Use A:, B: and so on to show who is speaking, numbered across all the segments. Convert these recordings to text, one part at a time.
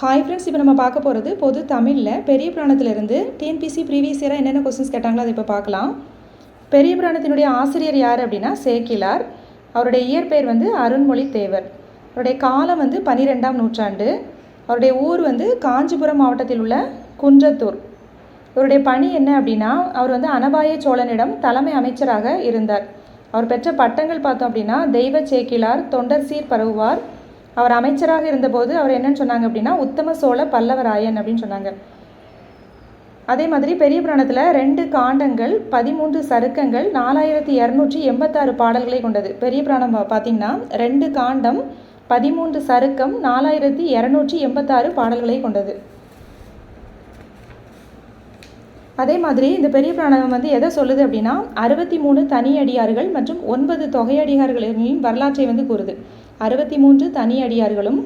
A: Hi friends இப்போ நம்ம பார்க்க போகிறது பொது தமிழில் பெரிய புராணத்திலிருந்து டிஎன்பிசி ப்ரீவியஸ் இயராக என்னென்ன கொஸ்டின்ஸ் கேட்டாங்களோ அதை இப்போ பார்க்கலாம். பெரிய புராணத்தினுடைய ஆசிரியர் யார் அப்படின்னா சேக்கிலார். அவருடைய இயற்பெயர் வந்து அருண்மொழி தேவர் அவருடைய காலம் வந்து பன்னிரெண்டாம் நூற்றாண்டு. அவருடைய ஊர் வந்து காஞ்சிபுரம் மாவட்டத்தில் உள்ள குன்றத்தூர். இவருடைய பணி என்ன அப்படின்னா அவர் வந்து அனபாய சோழனிடம் தலைமை அமைச்சராக இருந்தார். அவர் பெற்ற பட்டங்கள் பார்த்தோம் அப்படின்னா தெய்வ சேக்கிலார் தொண்டர் சீர் பரவுவார் அவர் அமைச்சராக இருந்தபோது அவர் என்னன்னு சொன்னாங்க அப்படின்னா உத்தம சோழ பல்லவராயன் அப்படின்னு சொன்னாங்க. அதே மாதிரி பெரிய புராணத்தில் ரெண்டு காண்டங்கள் பதிமூன்று சருக்கங்கள் நாலாயிரத்தி இரநூற்றி எண்பத்தாறு பாடல்களை கொண்டது. பெரிய புராணம் பார்த்தீங்கன்னா ரெண்டு காண்டம் பதிமூன்று சருக்கம் நாலாயிரத்தி இரநூற்றி எண்பத்தாறு பாடல்களை கொண்டது. அதே மாதிரி இந்த பெரிய புராணம் வந்து எதை சொல்லுது அப்படின்னா அறுபத்தி மூணு தனி அடியார்கள் மற்றும் ஒன்பது தொகையடியார்களின் வரலாற்றை வந்து கூறுது. அறுபத்தி மூன்று தனி அடியார்களும்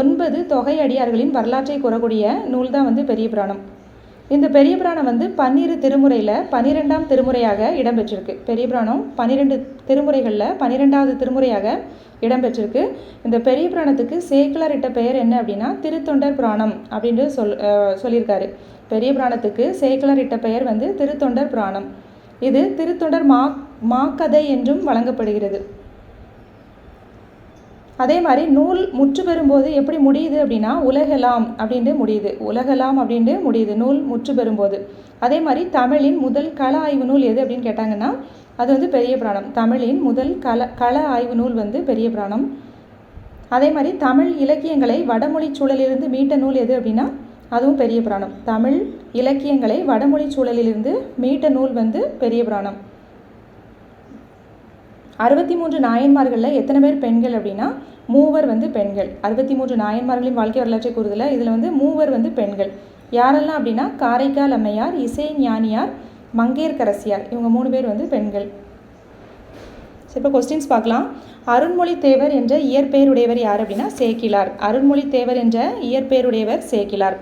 A: ஒன்பது தொகை அடியார்களின் வரலாற்றை கூறக்கூடிய நூல் தான் வந்து பெரிய புராணம். இந்த பெரிய புராணம் வந்து பன்னிரு திருமுறையில் பன்னிரெண்டாம் திருமுறையாக இடம்பெற்றிருக்கு. பெரிய புராணம் பன்னிரெண்டு திருமுறைகளில் பன்னிரெண்டாவது திருமுறையாக இடம்பெற்றிருக்கு. இந்த பெரிய புராணத்துக்கு சேக்கிலார் இட்ட பெயர் என்ன அப்படின்னா திருத்தொண்டர் புராணம் அப்படின்ட்டு சொல் சொல்லியிருக்காரு. பெரிய புராணத்துக்கு சேக்கிலார் இட்ட பெயர் வந்து திருத்தொண்டர் புராணம். இது திருத்தொண்டர் மா மாக்கதை என்றும் வழங்கப்படுகிறது. அதே மாதிரி நூல் முற்று பெறும்போது எப்படி முடியுது அப்படின்னா உலகலாம் அப்படின்ட்டு முடியுது. உலகலாம் அப்படின்ட்டு முடியுது. நூல் முற்று பெறும்போது. அதே மாதிரி தமிழின் முதல் கள ஆய்வு நூல் எது அப்படின்னு கேட்டாங்கன்னா அது வந்து பெரிய புராணம். தமிழின் முதல் கல கள ஆய்வு நூல் வந்து பெரிய புராணம். அதே மாதிரி தமிழ் இலக்கியங்களை வடமொழி சூழலிலிருந்து மீட்ட நூல் எது அப்படின்னா அதுவும் பெரிய புராணம். தமிழ் இலக்கியங்களை வடமொழி சூழலிலிருந்து மீட்ட நூல் வந்து பெரிய புராணம். அறுபத்தி மூன்று நாயன்மார்களில் எத்தனை பேர் பெண்கள் அப்படின்னா மூவர் வந்து பெண்கள். அறுபத்தி மூன்று நாயன்மார்களின் வாழ்க்கை வரலாற்றை கூறுதல இதில் வந்து மூவர் வந்து பெண்கள். யாரெல்லாம் அப்படின்னா காரைக்கால் அம்மையார் இசை ஞானியார் மங்கையர்க்கரசியார். இவங்க மூணு பேர் வந்து பெண்கள். சரி இப்போ கொஸ்டின்ஸ் பார்க்கலாம். அருண்மொழி தேவர் என்ற இயற்பெயருடையவர் யார் அப்படின்னா சேக்கிலார். அருண்மொழி தேவர் என்ற இயற்பெயருடையவர் சேக்கிலார்.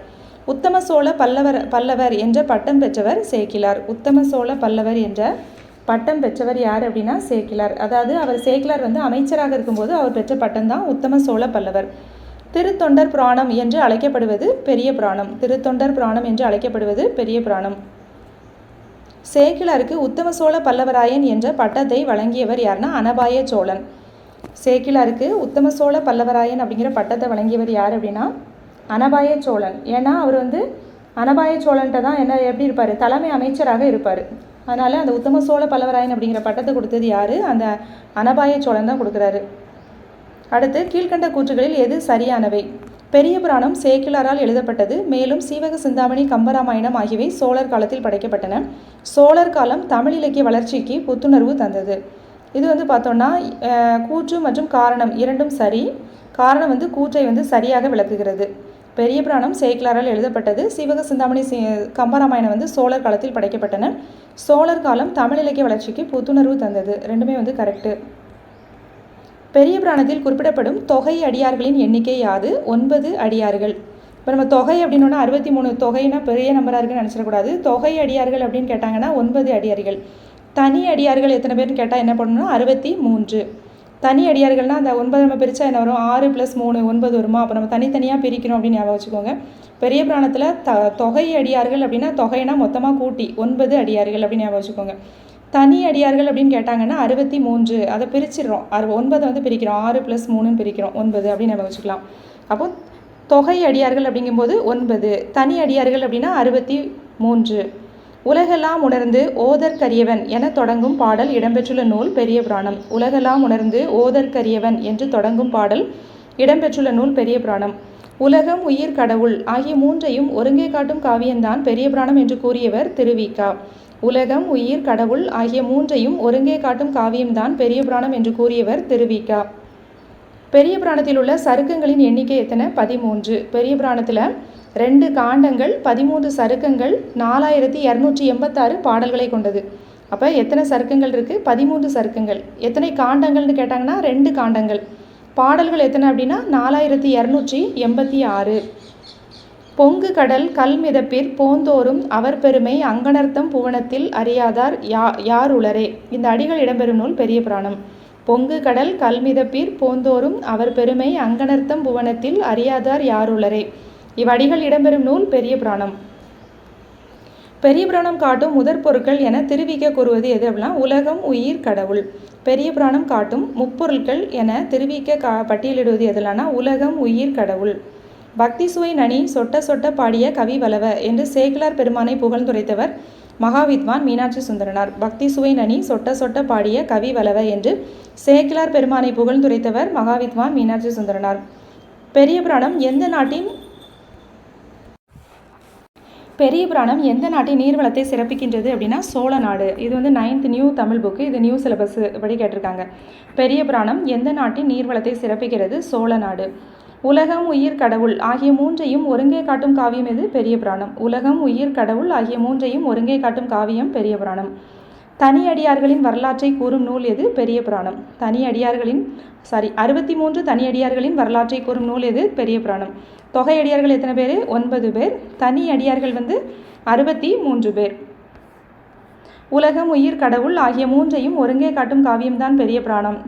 A: உத்தம சோழ பல்லவர் பல்லவர் என்ற பட்டம் பெற்றவர் சேக்கிலார். உத்தம சோழ பல்லவர் என்ற பட்டம் பெற்றவர் யார் அப்படின்னா சேக்கிலார் அதாவது அவர் சேக்கிலார் வந்து அமைச்சராக இருக்கும்போது அவர் பெற்ற பட்டம் தான் உத்தம சோழ பல்லவர் திருத்தொண்டர் புராணம் என்று அழைக்கப்படுவது பெரிய புராணம். திருத்தொண்டர் புராணம் என்று அழைக்கப்படுவது பெரிய புராணம். சேக்கிலாருக்கு உத்தம சோழ பல்லவராயன் என்ற பட்டத்தை வழங்கியவர் யாருன்னா அனபாய சோழன். சேக்கிலாருக்கு உத்தம சோழ பல்லவராயன் அப்படிங்கிற பட்டத்தை வழங்கியவர் யார் அப்படின்னா அனபாய சோழன். ஏன்னா அவர் வந்து அனபாய சோழன்ட்ட தான் என்ன எப்படி இருப்பார்? தலைமை அமைச்சராக இருப்பார். அதனால் அந்த உத்தம சோழ பல்லவராயன் அப்படிங்கிற பட்டத்தை கொடுத்தது யார்? அந்த அனபாய சோழன் தான் கொடுக்குறாரு. அடுத்து கீழ்க்கண்ட கூற்றுகளில் எது சரியானவை? பெரிய புராணம் சேக்கிலாரால் எழுதப்பட்டது. மேலும் சீவக சிந்தாமணி கம்பராமாயணம் ஆகியவை சோழர் காலத்தில் படைக்கப்பட்டன. சோழர் காலம் தமிழ் இலக்கிய வளர்ச்சிக்கு புத்துணர்வு தந்தது. இது வந்து பார்த்தோம்னா கூற்று மற்றும் காரணம் இரண்டும் சரி. காரணம் வந்து கூற்றை வந்து சரியாக விளக்குகிறது. பெரிய புராணம் சேக்கிலாரால் எழுதப்பட்டது. சீவக சிந்தாமணி கம்பராமாயணம் வந்து சோழர் காலத்தில் படைக்கப்பட்டன. சோழர் காலம் தமிழ் இலக்கிய வளர்ச்சிக்கு புத்துணர்வு தந்தது. ரெண்டுமே வந்து கரெக்டு பெரிய புராணத்தில் குறிப்பிடப்படும் தொகை அடியார்களின் எண்ணிக்கை யாது ஒன்பது அடியார்கள். இப்போ நம்ம தொகை அப்படின்னோன்னா அறுபத்தி மூணு தொகைனா பெரிய நம்பராக இருக்குன்னு நினச்சிடக்கூடாது. தொகை அடியார்கள் அப்படின்னு கேட்டாங்கன்னா ஒன்பது அடியார்கள். தனி அடியார்கள் எத்தனை பேர்னு கேட்டால் என்ன பண்ணணும்னா அறுபத்தி மூன்று. தனி அடியார்கள்னால் அந்த ஒன்பது நம்ம பிரித்தா என்ன வரும்? ஆறு ப்ளஸ் மூணு ஒன்பது வருமா? அப்போ நம்ம தனித்தனியாக பிரிக்கணும் அப்படின்னு ஞாபகம் வச்சுக்கோங்க. பெரிய புராணத்தில் த தொகை அடியார்கள் அப்படின்னா தொகைனா மொத்தமாக கூட்டி ஒன்பது அடியார்கள் அப்படின்னு ஞாபகம் வச்சுக்கோங்க. தனி அடியார்கள் அப்படின்னு கேட்டாங்கன்னா அறுபத்தி மூன்று அதை பிரிச்சிடுறோம். அறு ஒன்பதை வந்து பிரிக்கிறோம். ஆறு ப்ளஸ் மூணுன்னு பிரிக்கிறோம். ஒன்பது அப்படின்னு ஞாபகம் வச்சுக்கலாம். அப்போ தொகை அடியார்கள் அப்படிங்கும்போது ஒன்பது தனி அடியார்கள் அப்படின்னா அறுபத்தி மூன்று. உலகெல்லாம் உணர்ந்து ஓதற்கரியவன் என தொடங்கும் பாடல் இடம்பெற்றுள்ள நூல் பெரிய புராணம். உலகெல்லாம் உணர்ந்து ஓதற்கரியவன் என்று தொடங்கும் பாடல் இடம்பெற்றுள்ள நூல் பெரிய புராணம். உலகம் உயிர் கடவுள் ஆகிய மூன்றையும் ஒருங்கே காட்டும் காவியம்தான் பெரிய புராணம் என்று கூறியவர் திருவிக்கா உலகம் உயிர் கடவுள் ஆகிய மூன்றையும் ஒருங்கே காட்டும் காவியம்தான் பெரிய புராணம் என்று கூறியவர் திருவிக்கா பெரிய புராணத்தில் உள்ள சருக்கங்களின் எண்ணிக்கை எத்தனை? பதிமூன்று. பெரிய புராணத்தில் ரெண்டு காண்டங்கள் பதிமூன்று சருக்கங்கள் நாலாயிரத்தி இரநூற்றி எண்பத்தாறு பாடல்களை கொண்டது. அப்போ எத்தனை சருக்கங்கள் இருக்குது பதிமூன்று சருக்கங்கள். எத்தனை காண்டங்கள்னு கேட்டாங்கன்னா ரெண்டு காண்டங்கள். பாடல்கள் எத்தனை அப்படின்னா நாலாயிரத்தி இரநூற்றி எண்பத்தி ஆறு. பொங்கு கடல் கல் மிதப்பிற் போந்தோறும் அவர் பெருமை அங்கனர்த்தம் புவனத்தில் அறியாதார் யா யார் உளரே. இந்த அடிகள் இடம்பெறும் நூல் பெரிய புராணம். பொங்கு கடல் கல் மிதப்பிற் போந்தோறும் அவர் பெருமை அங்கனர்த்தம் புவனத்தில் அறியாதார் யார் உளரே. இவ்வடிகள் இடம்பெறும் நூல் பெரிய புராணம். பெரிய புராணம் காட்டும் முதற் பொருட்கள் என திருவிக்க கூறுவது எது அப்படின்னா உலகம் உயிர் கடவுள். பெரிய புராணம் காட்டும் முப்பொருட்கள் என திருவிக்க கா பட்டியலிடுவது எதுலானா உலகம் உயிர் கடவுள். பக்தி சுவை நனி சொட்ட சொட்ட பாடிய கவி வலவ என்று சேக்கிலார் பெருமானை புகழ்ந்துரைத்தவர் மகாவித்வான் மீனாட்சி சுந்தரனார். பக்தி சுவை நனி சொட்ட சொட்ட பாடிய கவி வலவ என்று சேக்கிலார் பெருமானை புகழ்ந்துரைத்தவர் மகாவித்வான் மீனாட்சி சுந்தரனார். பெரிய புராணம் எந்த நாட்டின் பெரிய புராணம் எந்த நாட்டின் நீர்வளத்தை சிறப்பிக்கின்றது அப்படின்னா சோழ நாடு. இது வந்து நைன்த் நியூ தமிழ் புக்கு இது நியூ சிலபஸ் படி கேட்டிருக்காங்க. பெரிய புராணம் எந்த நாட்டின் நீர்வளத்தை சிறப்பிக்கிறது? சோழ நாடு. உலகம் உயிர் கடவுள் ஆகிய மூன்றையும் ஒருங்கே காட்டும் காவியம் எது? பெரிய புராணம். உலகம் உயிர் கடவுள் ஆகிய மூன்றையும் ஒருங்கே காட்டும் காவியம் பெரிய புராணம். தனி அடியார்களின் வரலாற்றை கூறும் நூல் எது? பெரிய புராணம். தனி அடியார்களின் சாரி அறுபத்தி மூன்று தனி அடியார்களின் வரலாற்றை கூறும் நூல் எது? பெரிய புராணம். தொகை அடியார்கள் எத்தனை பேர்? ஒன்பது பேர். தனி அடியார்கள் வந்து அறுபத்தி மூன்று பேர். உலகம் உயிர் கடவுள் ஆகிய மூன்றையும் ஒருங்கே காட்டும் காவியம்தான் பெரிய புராணம்.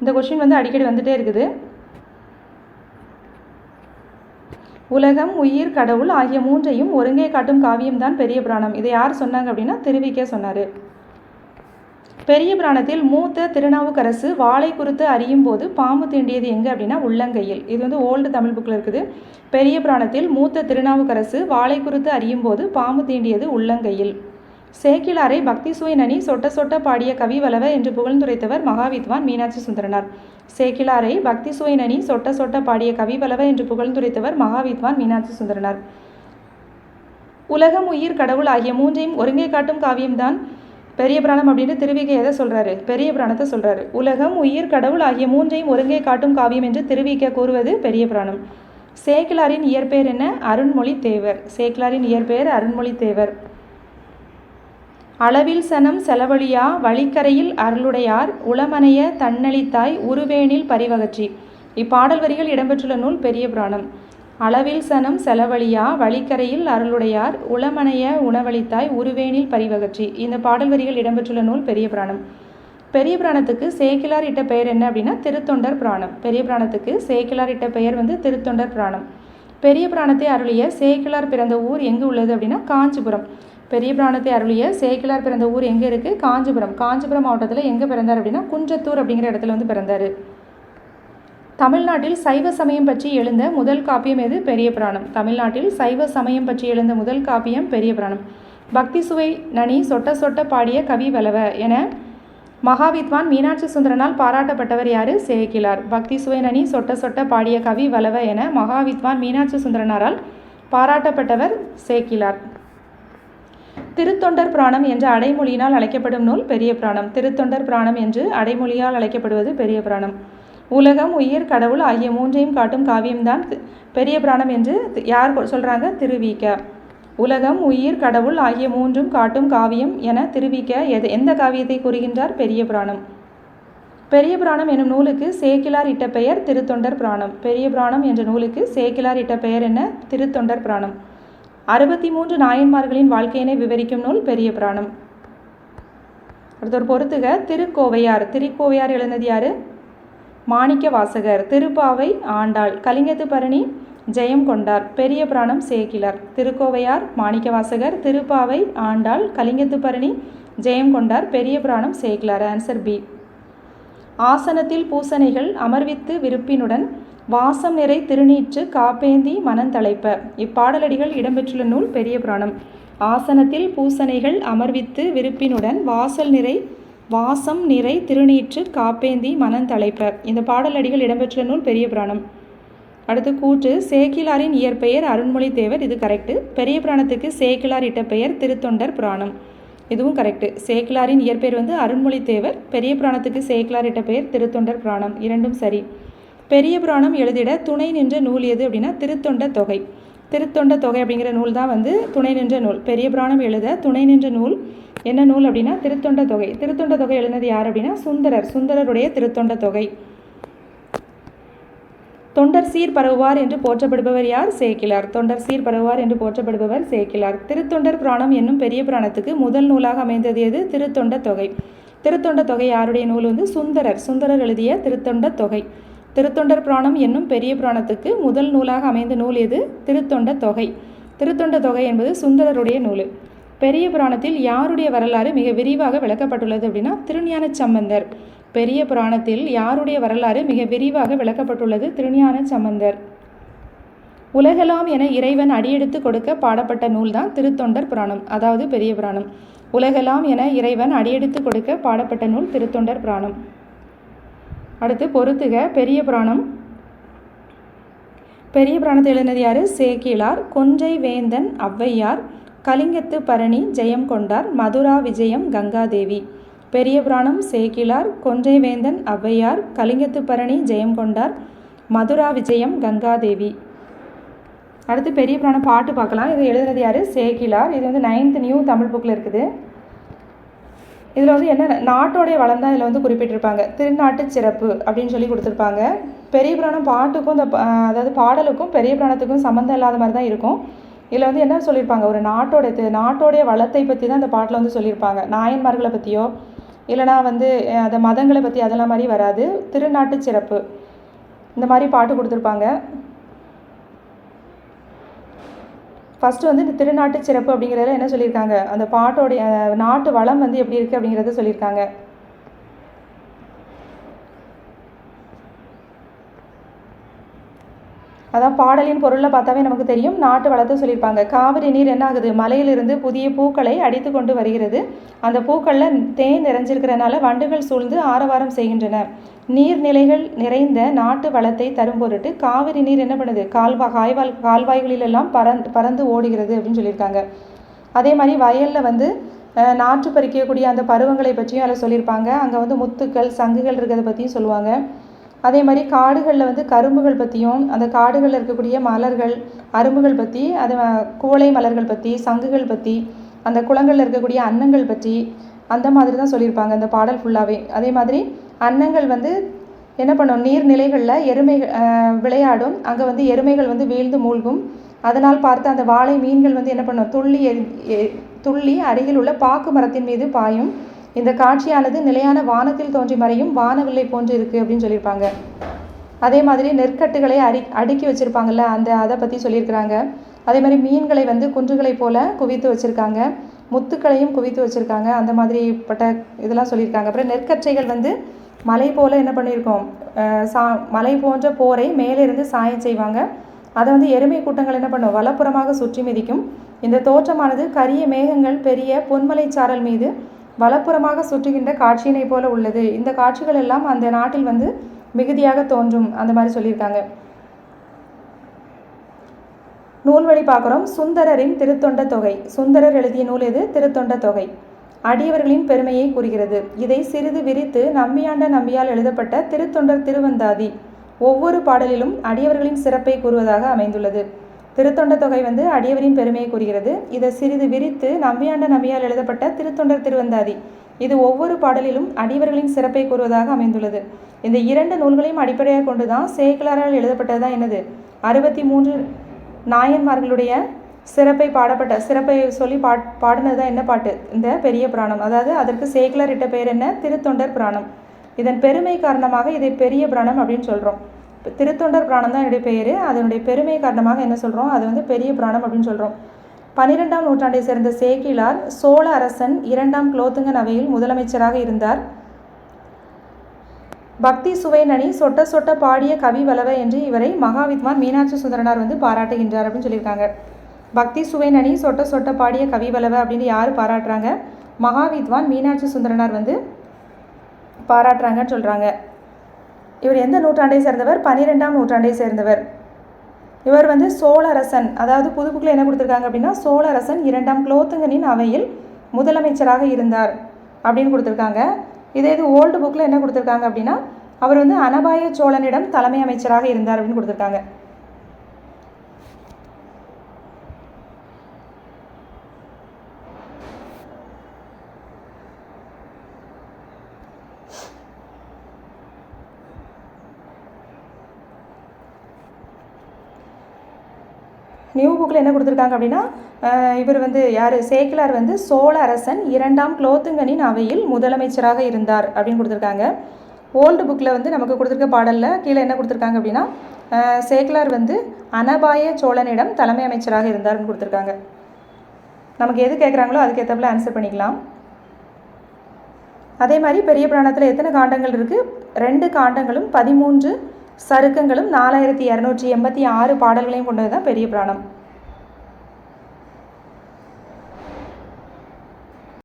A: இந்த கொஷின் வந்து அடிக்கடி வந்துட்டே இருக்குது. உலகம் உயிர் கடவுள் ஆகிய மூன்றையும் ஒருங்கே காட்டும் காவியம்தான் பெரிய புராணம். இதை யார் சொன்னாங்க அப்படின்னா திருவிக்கே சொன்னார். பெரிய புராணத்தில் மூத்த திருநாவுக்கரசு வாழை குறித்து அறியும் போது பாம்பு தீண்டியது எங்கே அப்படின்னா உள்ளங்கையில். இது வந்து ஓல்டு தமிழ் புக்கில் இருக்குது. பெரிய புராணத்தில் மூத்த திருநாவுக்கரசு வாழை குறித்து அறியும் போது பாம்பு தீண்டியது உள்ளங்கையில். சேக்கிலாரை பக்தி சுவை நனி சொட்ட சொட்ட பாடிய கவி வளவ என்று புகழ்ந்துரைத்தவர் மகாவித்வான் மீனாட்சி சுந்தரனார். சேக்கிலாரை பக்தி சுவை நனி சொட்ட சொட்ட பாடிய கவி வளவ என்று புகழ்ந்துரைத்தவர் மகாவித்வான் மீனாட்சி சுந்தரனார். உலகம் உயிர் கடவுள் ஆகிய மூன்றையும் ஒருங்கே காட்டும் காவியம்தான் பெரிய பிராணம் அப்படின்னு திருவிகை எதை சொல்கிறாரு பெரிய பிராணத்தை சொல்கிறாரு உலகம் உயிர் கடவுள் ஆகிய மூன்றையும் ஒருங்கே காட்டும் காவியம் என்று திருவிக்க கூறுவது பெரிய பிராணம். சேக்கிலாரின் இயற்பெயர் என்ன? அருண்மொழி தேவர். சேக்கிலாரின் இயற்பெயர் அருண்மொழி தேவர். அளவில் சனம் செலவழியா வழிக்கரையில் அருளுடையார் உளமனைய தன்னளித்தாய் உருவேனில் பரிவகற்றி. இப்பாடல் வரிகள் இடம்பெற்றுள்ள நூல் பெரிய புராணம். அளவில் சனம் செலவழியா வழிக்கரையில் அருளுடையார் உளமனைய உணவளித்தாய் உருவேனில் பரிவகற்றி. இந்த பாடல் வரிகள் இடம்பெற்றுள்ள நூல் பெரிய புராணம். பெரிய புராணத்துக்கு சேக்கிலார் இட்ட பெயர் என்ன அப்படின்னா திருத்தொண்டர் புராணம். பெரிய புராணத்துக்கு சேக்கிலார் இட்ட பெயர் வந்து திருத்தொண்டர் புராணம். பெரிய புராணத்தை அருளிய சேக்கிலார் பிறந்த ஊர் எங்கு உள்ளது அப்படின்னா காஞ்சிபுரம். பெரிய புராணத்தை அருளிய சேக்கிலார் பிறந்த ஊர் எங்கே இருக்குது காஞ்சிபுரம். காஞ்சிபுரம் மாவட்டத்தில் எங்கே பிறந்தார் அப்படின்னா குன்றத்தூர் அப்படிங்கிற இடத்துல வந்து பிறந்தார். தமிழ்நாட்டில் சைவ சமயம் பற்றி எழுந்த முதல் காப்பியம் எது? பெரிய புராணம். தமிழ்நாட்டில் சைவ சமயம் பற்றி எழுந்த முதல் காப்பியம் பெரிய புராணம். பக்தி சுவை நனி சொட்ட சொட்ட பாடிய கவி வலவ என மகாவித்வான் மீனாட்சி சுந்தரனால் பாராட்டப்பட்டவர் யாரு? சேக்கிலார் பக்தி சுவை நனி சொட்ட சொட்ட பாடிய கவி வலவ என மகாவித்வான் மீனாட்சி சுந்தரனாரால் பாராட்டப்பட்டவர் சேக்கிலார் திருத்தொண்டர் புராணம் என்ற அடைமொழியினால் அழைக்கப்படும் நூல் பெரிய புராணம். திருத்தொண்டர் புராணம் என்று அடைமொழியால் அழைக்கப்படுவது பெரிய புராணம். உலகம் உயிர் கடவுள் ஆகிய மூன்றையும் காட்டும் காவியம்தான் பெரிய புராணம் என்று யார் சொல்கிறாங்க திருவிக்க உலகம் உயிர் கடவுள் ஆகிய மூன்றும் காட்டும் காவியம் என திருவிக்க எது எந்த காவியத்தை கூறுகின்றார்? பெரிய புராணம். பெரிய புராணம் என்னும் நூலுக்கு சேக்கிலார் இட்ட பெயர் திருத்தொண்டர் புராணம். பெரிய புராணம் என்ற நூலுக்கு சேக்கிலார் இட்ட பெயர் என்ன? திருத்தொண்டர் புராணம். அறுபத்தி மூன்று நாயன்மார்களின் வாழ்க்கையினை விவரிக்கும் நூல் பெரிய புராணம். அடுத்த ஒரு பொறுத்துக. திருக்கோவையார். திருக்கோவையார் எழுந்தது யாரு? மாணிக்க வாசகர் திருப்பாவை ஆண்டாள். கலிங்கத்து பரணி ஜெயம் கொண்டார். பெரிய புராணம் சேக்கிலார் திருக்கோவையார் மாணிக்க வாசகர் திருப்பாவை ஆண்டாள். கலிங்கத்து பரணி ஜெயம் கொண்டார். பெரிய புராணம் சேக்கிலார் ஆன்சர் பி ஆசனத்தில் பூசனைகள் அமர்வித்து விருப்பினுடன் வாசம் நிறை திருநீற்று காப்பேந்தி மனந்தளைப்ப இப்பாடலடிகள் இடம்பெற்றுள்ள நூல் பெரிய புராணம். ஆசனத்தில் பூசனைகள் அமர்வித்து விருப்பினுடன் வாசல் நிறை வாசம் நிறை திருநீற்று காப்பேந்தி மனந்தலைப்ப இந்த பாடலடிகள் இடம்பெற்ற நூல் பெரிய புராணம். அடுத்து கூற்று சேக்கிலாரின் இயற்பெயர் அருண்மொழி தேவர் இது கரெக்டு பெரிய புராணத்துக்கு சேக்கிலார் இட்ட பெயர் திருத்தொண்டர் புராணம். இதுவும் கரெக்டு சேக்கிலாரின் இயற்பெயர் வந்து அருண்மொழி தேவர் பெரிய புராணத்துக்கு சேக்கிலார் இட்ட பெயர் திருத்தொண்டர் புராணம். இரண்டும் சரி. பெரிய புராணம் எழுதிட துணை நின்ற நூல் எது அப்படின்னா திருத்தொண்ட தொகை. திருத்தொண்ட தொகை அப்படிங்கிற நூல் தான் வந்து துணை நின்ற நூல். பெரிய புராணம் எழுத துணை நின்ற நூல். என்ன நூல் அப்படின்னா திருத்தொண்ட தொகை. திருத்தொண்ட தொகை எழுதினது யார் அப்படின்னா சுந்தரர். சுந்தரருடைய திருத்தொண்ட தொகை. தொண்டர் சீர் பரவுவார் என்று போற்றப்படுபவர் யார்? சேக்கிலார் தொண்டர் சீர் பரவுவார் என்று போற்றப்படுபவர் சேக்கிலார் திருத்தொண்டர் புராணம் என்னும் பெரிய புராணத்துக்கு முதல் நூலாக அமைந்தது எது? திருத்தொண்ட தொகை. திருத்தொண்ட தொகை யாருடைய நூல் வந்து? சுந்தரர். சுந்தரர் எழுதிய திருத்தொண்ட தொகை. திருத்தொண்டர் புராணம் என்னும் பெரிய புராணத்துக்கு முதல் நூலாக அமைந்த நூல் எது? திருத்தொண்ட தொகை. திருத்தொண்ட தொகை என்பது சுந்தரருடைய நூல். பெரிய புராணத்தில் யாருடைய வரலாறு மிக விரிவாக விளக்கப்பட்டுள்ளது அப்படின்னா திருஞான சம்பந்தர். பெரிய புராணத்தில் யாருடைய வரலாறு மிக விரிவாக விளக்கப்பட்டுள்ளது? திருஞான சம்பந்தர். உலகெல்லாம் என இறைவன் அடியெடுத்து கொடுக்க பாடப்பட்ட நூல் தான் திருத்தொண்டர் புராணம் அதாவது பெரிய புராணம். உலகெல்லாம் என இறைவன் அடியெடுத்து கொடுக்க பாடப்பட்ட நூல் திருத்தொண்டர் புராணம். அடுத்து பொறுத்துக பெரிய புராணம். பெரிய புராணத்தை எழுதினது யார்? சேக்கிலார் கொன்றை வேந்தன் ஔவையார். கலிங்கத்து பரணி ஜெயம் கொண்டார். மதுரா விஜயம் கங்காதேவி. பெரிய புராணம். சேக்கிலார் கொன்றை வேந்தன் ஔவையார். கலிங்கத்து பரணி ஜெயம் கொண்டார். மதுரா விஜயம் கங்காதேவி. அடுத்து பெரிய புராணம் பாட்டு பார்க்கலாம். இது எழுதுனது யார்? சேக்கிலார் இது வந்து நைன்த் நியூ தமிழ் புக்கில் இருக்குது. இதில் வந்து என்ன நாட்டோடைய வளம் தான் இதில் வந்து குறிப்பிட்டிருப்பாங்க. திருநாட்டு சிறப்பு அப்படின்னு சொல்லி கொடுத்துருப்பாங்க. பெரிய புராணம் பாட்டுக்கும் இந்த அதாவது பாடலுக்கும் பெரிய புராணத்துக்கும் சம்மந்தம் இல்லாத மாதிரி தான் இருக்கும். இதில் வந்து என்ன சொல்லியிருப்பாங்க ஒரு நாட்டோடைய நாட்டோடைய வளத்தை பற்றி தான் இந்த பாட்டில் வந்து சொல்லியிருப்பாங்க. நாயன்மார்களை பற்றியோ இல்லைனா வந்து அந்த மதங்களை பற்றி அதெல்லாம் மாதிரி வராது. திருநாட்டு சிறப்பு. இந்த மாதிரி பாட்டு கொடுத்துருப்பாங்க. ஃபஸ்ட்டு வந்து இந்த திருநாட்டு சிறப்பு அப்படிங்கிறதுல என்ன சொல்லியிருக்காங்க? அந்த பாட்டோடைய நாட்டு வளம் வந்து எப்படி இருக்குது அப்படிங்கிறத சொல்லியிருக்காங்க. அதான் பாடலின் பொருளில் பார்த்தாவே நமக்கு தெரியும். நாட்டு வளத்தை சொல்லியிருப்பாங்க. காவிரி நீர் என்ன ஆகுது? மலையிலிருந்து புதிய பூக்களை அடித்து கொண்டு வருகிறது. அந்த பூக்களில் தேன் நிறைஞ்சிருக்கிறனால வண்டுகள் சூழ்ந்து ஆரவாரம் செய்கின்றன. நீர்நிலைகள் நிறைந்த நாட்டு வளத்தை தரும் பொருட்டு காவிரி நீர் என்ன பண்ணுது? கால்வா காய்வால் கால்வாய்களிலெல்லாம் பறந்து பறந்து ஓடுகிறது அப்படின்னு சொல்லியிருக்காங்க. அதே மாதிரி வயலில் வந்து நாற்று பறிக்கக்கூடிய அந்த பருவங்களை பற்றியும் அதில் சொல்லியிருப்பாங்க. அங்கே வந்து முத்துக்கள் சங்குகள் இருக்கிறத பற்றியும் சொல்லுவாங்க. அதே மாதிரி காடுகளில் வந்து கரும்புகள் பற்றியும் அந்த காடுகளில் இருக்கக்கூடிய மலர்கள் அரும்புகள் பற்றி அது அஹ், குவளை மலர்கள் பற்றி சங்குகள் பற்றி அந்த குளங்களில் இருக்கக்கூடிய அன்னங்கள் பற்றி அந்த மாதிரி தான் சொல்லியிருப்பாங்க அந்த பாடல் ஃபுல்லாகவே அதே மாதிரி அன்னங்கள் வந்து என்ன பண்ணும்? நீர்நிலைகளில் எருமைகள் விளையாடும். அங்கே வந்து எருமைகள் வந்து வீழ்ந்து மூழ்கும். அதனால் பார்த்து அந்த வாழை மீன்கள் வந்து என்ன பண்ணும்? துள்ளி எரி- துள்ளி அருகில் உள்ள பாக்கு மரத்தின் மீது பாயும். இந்த காட்சியானது நிலையான வானத்தில் தோன்றி மறையும் வானவில்லை போன்று இருக்குது அப்படின்னு சொல்லியிருப்பாங்க. அதே மாதிரி நெற்கட்டுகளை அடி அடுக்கி வச்சுருப்பாங்கல்ல அந்த அதை பற்றி சொல்லியிருக்கிறாங்க. அதே மாதிரி மீன்களை வந்து குன்றுகளை போல் குவித்து வச்சுருக்காங்க. முத்துக்களையும் குவித்து வச்சுருக்காங்க. அந்த மாதிரிப்பட்ட இதெல்லாம் சொல்லியிருக்காங்க. அப்புறம் நெற்கற்றைகள் வந்து மலை போல் என்ன பண்ணியிருக்கோம்? சா மலை போன்ற போரை மேலே இருந்து சாயம் செய்வாங்க. அதை வந்து எருமை கூட்டங்கள் என்ன பண்ணும்? வலப்புறமாக சுற்றி மிதிக்கும். இந்த தோற்றமானது கரிய மேகங்கள் பெரிய பொன்மலை சாரல் மீது வலப்புறமாக சுற்றுகின்ற காட்சியினை போல உள்ளது. இந்த காட்சிகள் எல்லாம் அந்த நாட்டில் வந்து மிகுதியாக தோன்றும். அந்த மாதிரி சொல்லியிருக்காங்க. நூல்வழி பார்க்குறோம். சுந்தரரின் திருத்தொண்ட தொகை. சுந்தரர் எழுதிய நூல் எது? திருத்தொண்ட தொகை. அடியவர்களின் பெருமையை கூறுகிறது. இதை சிறிது விரித்து நம்பியாண்ட நம்பியால் எழுதப்பட்ட திருத்தொண்டர் திருவந்தாதி. ஒவ்வொரு பாடலிலும் அடியவர்களின் சிறப்பை கூறுவதாக அமைந்துள்ளது. திருத்தொண்ட தொகை வந்து அடியவரின் பெருமையை கூறுகிறது. இதை சிறிது விரித்து நம்பியாண்ட நம்பியால் எழுதப்பட்ட திருத்தொண்டர் திருவந்தாதி. இது ஒவ்வொரு பாடலிலும் அடியவர்களின் சிறப்பை கூறுவதாக அமைந்துள்ளது. இந்த இரண்டு நூல்களையும் அடிப்படையாக கொண்டு தான் சேக்கிலாரால் எழுதப்பட்டது தான் என்னது? அறுபத்தி மூன்று நாயன்மார்களுடைய சிறப்பை பாடப்பட்ட சிறப்பை சொல்லி பாட் பாடினது தான் என்ன பாட்டு? இந்த பெரிய புராணம். அதாவது அதற்கு சேக்கிலார் இட்ட பெயர் என்ன? திருத்தொண்டர் புராணம். இதன் பெருமை காரணமாக இதை பெரிய புராணம் அப்படின்னு சொல்கிறோம் திருத்தொண்டர் புராணம் தான் என்னுடைய பெயர் அதனுடைய பெருமை காரணமாக என்ன சொல்கிறோம் அது வந்து பெரிய புராணம் அப்படின்னு சொல்கிறோம் பன்னிரெண்டாம் நூற்றாண்டை சேர்ந்த சேக்கிலார் சோழ அரசன் இரண்டாம் குலோத்துங்கன் அவையில் முதலமைச்சராக இருந்தார். பக்தி சுவைநனி சொட்ட சொட்ட பாடிய கவி வளவ என்று இவரை மகாவித்வான் மீனாட்சி சுந்தரனார் வந்து பாராட்டுகின்றார் அப்படின்னு சொல்லியிருக்காங்க. பக்தி சுவைநனி சொட்ட சொட்ட பாடிய கவி வளவ அப்படின்னு யார் பாராட்டுறாங்க? மகாவித்வான் மீனாட்சி சுந்தரனார் வந்து பாராட்டுறாங்கன்னு சொல்கிறாங்க இவர் எந்த நூற்றாண்டை சேர்ந்தவர்? பன்னிரெண்டாம் நூற்றாண்டை சேர்ந்தவர். இவர் வந்து சோழரசன். அதாவது புதுப்புக்கில் என்ன கொடுத்துருக்காங்க அப்படின்னா சோழரசன் இரண்டாம் குலோத்துங்கனின் அவையில் முதலமைச்சராக இருந்தார் அப்படின்னு கொடுத்துருக்காங்க. இதே இது ஓல்டு புக்கில் என்ன கொடுத்துருக்காங்க அப்படின்னா அவர் வந்து அனபாய சோழனிடம் தலைமை அமைச்சராக இருந்தார் அப்படின்னு கொடுத்துருக்காங்க. நியூ புக்கில் என்ன கொடுத்துருக்காங்க அப்படின்னா இவர் வந்து யார்? சேக்கிலார் வந்து சோழ அரசன் இரண்டாம் குலோத்துங்கனின் அவையில் முதலமைச்சராக இருந்தார் அப்படின்னு கொடுத்துருக்காங்க. ஓல்டு புக்கில் வந்து நமக்கு கொடுத்துருக்க பாடலில் கீழே என்ன கொடுத்துருக்காங்க அப்படின்னா சேக்கிலார் வந்து அனபாய சோழனிடம் தலைமை அமைச்சராக இருந்தார்னு கொடுத்துருக்காங்க. நமக்கு எது கேட்குறாங்களோ அதுக்கேற்றப்பில் ஆன்சர் பண்ணிக்கலாம். அதே மாதிரி பெரிய புராணத்தில் எத்தனை காண்டங்கள் இருக்குது ரெண்டு காண்டங்களும் பதிமூன்று சருக்கங்களும் நாலாயிரத்தி இரநூற்றி எண்பத்தி ஆறு பாடல்களையும் கொண்டது தான் பெரிய புராணம்.